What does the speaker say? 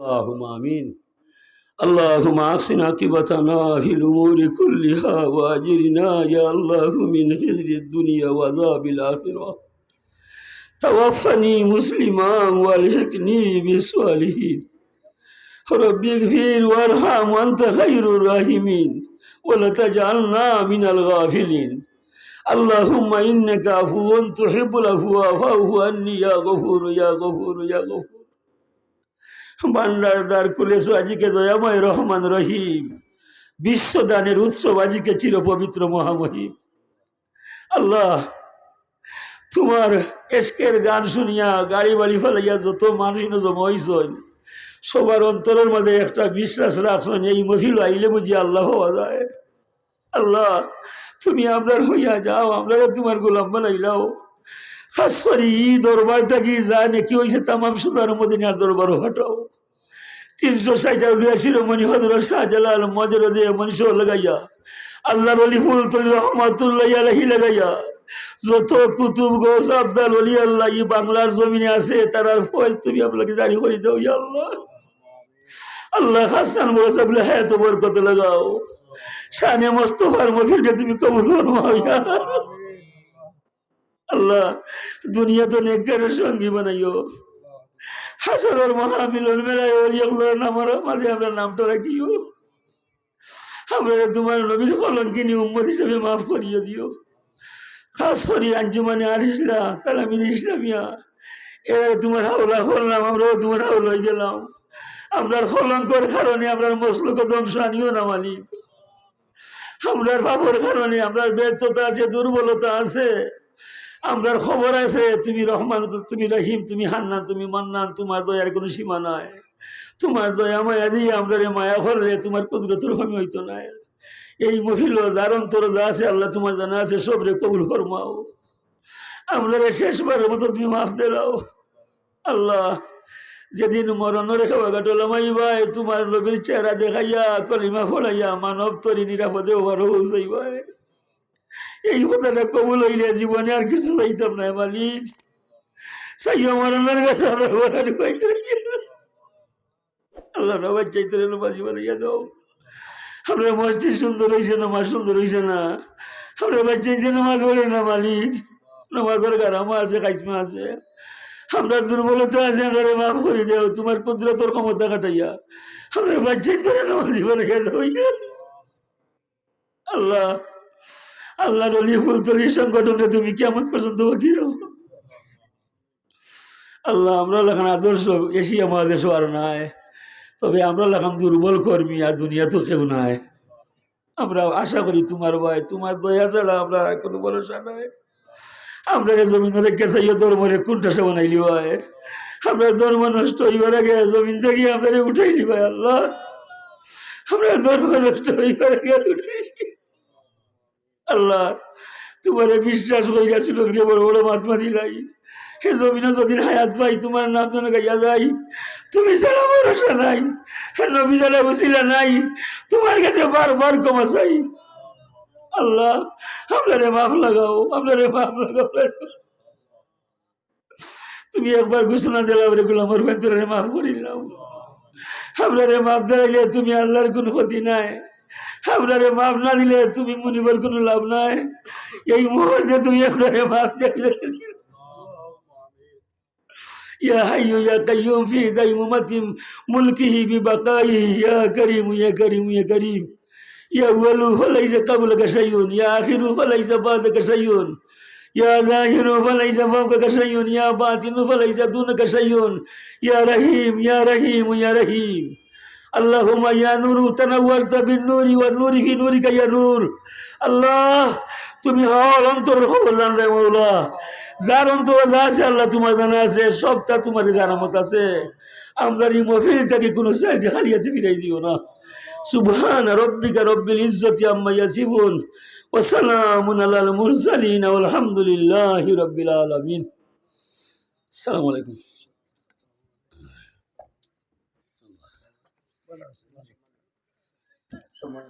اللهم آمين. اللهم أحسن عاقبتنا في الأمور كلها وأجرنا يا الله من خزي الدنيا وعذاب الآخرة. توفني مسلما وألحقني بالصالحين. رب اغفر وارحم وأنت خير الراحمين. ولا تجعلنا من الغافلين. اللهم إنك عفو تحب العفو فاعف عني يا غفور يا غفور يا غفور. ভান্ডারদার কুলেশ আজিকে দয়াময় রহমান রহিম, বিশ্বদানের উৎসব আজিকে চির পবিত্র মহামহিম। আল্লাহ, তোমার এসকের গান শুনিয়া গাড়ি বাড়ি ফেলাইয়া যত মানুষ জমা সবার অন্তরের মাঝে একটা বিশ্বাস রাখছেন, এই মহিল আইলে বুঝি আল্লাহ হওয়া যায় আল্লাহ, তুমি আপনার হইয়া যাও আপনারা তোমার গোলাম বানাইলাও। করি ই দরবার থাকি যা নাকি হয়েছে তামাম সুদার মদিনার দরবারও হটাও। তিনশো ষাট উলিয়াশির মনি হজরত শাহজালাল মজর দিয়ে মনীষ লাগাইয়া আল্লাহ অলি ফুল তলি, রহমাতুল্লাহ আলহি লাগাইয়া, যত কুতুব গোস আব্দাল অলি আল্লাহ ই বাংলার জমিনে আছে তারার ফয়েজ তুমি আপনাকে জারি করে দাও, ইয়া আল্লাহ। আল্লাহ হাসান মোসাবলে হ্যাঁ তো বরকত লাগাও। শানে মোস্তফার মফিলকে তুমি কবুল ইয়া আল্লাহ দুনিয়া তো নেককারের সঙ্গী বানাইও। হাসরের মহামিলন মেলায় ওলিয়াগুলোর নামের মাঝে আমরা নামটা রাখিও। আমরা তোমার নবীর কলঙ্কিনী উম্মত হিসেবে মাফ করিয়ে দিও। খাস করি আঞ্জুমানে আর ইসলাম তালামিদ ইসলামিয়া এরা তোমার হাওলা করলাম আমরাও তোমার হাওলা গেলাম। আপনার কলঙ্কর কারণে আপনার মসলুক ধ্বংস আনিও না মালিক। আমরার পাপর কারণে আপনার ব্যর্থতা আছে, দুর্বলতা আছে। আমরার খবর আছে, তুমি রহমান, তুমি রহিম, তুমি হান্নান তুমি মান্নান তোমার দয়ার কোনো সীমা নাই। তোমার দয়া মায়া দিয়ে আমরা মায়া করলে তোমার কুদরতুর কমি হইতো না। এই মহিল যার অন্তর যা আছে, আল্লাহ তোমার জানা আছে সবরে কবুল ফরমাও। আমরা শেষবারের মতো তুমি মাফ দিলাও আল্লাহ, যেদিন মরণ রেখা বাগাটলামাই ভাই, তোমার নবীর চেহারা দেখাইয়া কলিমা ফলাইয়া মানব তরি নিরাপদে ওভার হই ভাই এই কথাটা কবুল হইলে জীবনে আর কিছু চাইতাম না, মালিক। সাইয়া মরণের আল্লাহ নবাজ চাইতে বাজি বানাইয়া দাও। আমরা মসজিদ সুন্দর হয়েছে না মাছ সুন্দর হয়েছে না? আমরা বাচ্চাইতে নামাজ বলি না, মালিক? নামাজের গারামা আছে কাইসমা আছে। আমরা দুর্বলতা আছে, আমরা মাফ করে দেও, তোমার কুদরতর ক্ষমতা কাটাইয়া আমরা বাচ্চাইতে নামাজি বানাইয়া দাও। আল্লাহ আল্লাহ অলি সংগঠনে তুমি কেমন পর্যন্ত বাকি আল্লাহ, আমরা লেখান আদর্শ এশিয়া মহাদেশও আর নাই। তবে আমরা লেখান দুর্বল কর্মী আর দুনিয়া তো কেউ নাই। আমরা আশা করি তোমার ভাই, তোমার দয়া ছাড়া আমরা কোনো ভরসা নাই। আমরা জমিন রেখে চাইও ধর্মরে কোনটা সে বানাইলি ভাই। আমরা ধর্ম নষ্ট হইবার আগে জমিন থেকে আমরা উঠাইলি ভাই, আল্লাহ। আমরা ধর্ম নষ্ট হইবার আগে উঠাইলি। আল্লাহ, তোমার বিশ্বাস করিয়া ছিল বড় বড় মাছ মাছি লাই। হে জমিনে যদি হায়াত পাই, তোমার নাম যেন গাইয়া যাই তুমি ছাড়া ভরসা নাই নবী ছাড়া বসিলা নাই, তোমার কাছে বারবার ক্ষমা চাই। আল্লাহ, আপনারে মাফ লাগাও, আপনারে মাফ লাগাও। তুমি একবার ঘোষণা দিলাম রে গুলামর ভেতরে মাফ করিলাম। আপনারে মাফ দাঁড়াইলে তুমি আল্লাহর কোনো ক্ষতি নাই। আপনারে মাফ না দিলে তুমি মুনিবার কোনো লাভ নাই এই মুহূর্তে তুমি আপনারে মাফ দিলে يا حي يا قيوم في ديمومة ملكه ببقائه يا كريم يا كريم يا كريم يا أول فليس قبلك شيء يا آخر فليس بعدك شيء يا ظاهر فليس فوقك شيء يا باطن فليس دونك شيء يا رحيم يا رحيم يا رحيم اللهم يا نور تنورت بالنور والنور في نورك يا نور আল্লাহ তুমি হল অন্তরের খবর জান রে মৌলা যার অন্তর যা আছে আল্লাহ তোমার জানা আছে সবটা তোমার জানা মত আছে আমরা এই মফিল থেকে কোনো সাইডে খালিয়াতে ফিরাই দিও না সুবহান রব্বিকা রব্বিল ইজ্জতি আম্মা ইয়াসিফুন ওয়া সালামুন আলাল মুরসালিন আলহামদুলিল্লাহি রব্বিল আলামিন আসসালামু আলাইকুম 不能行，不行，什么？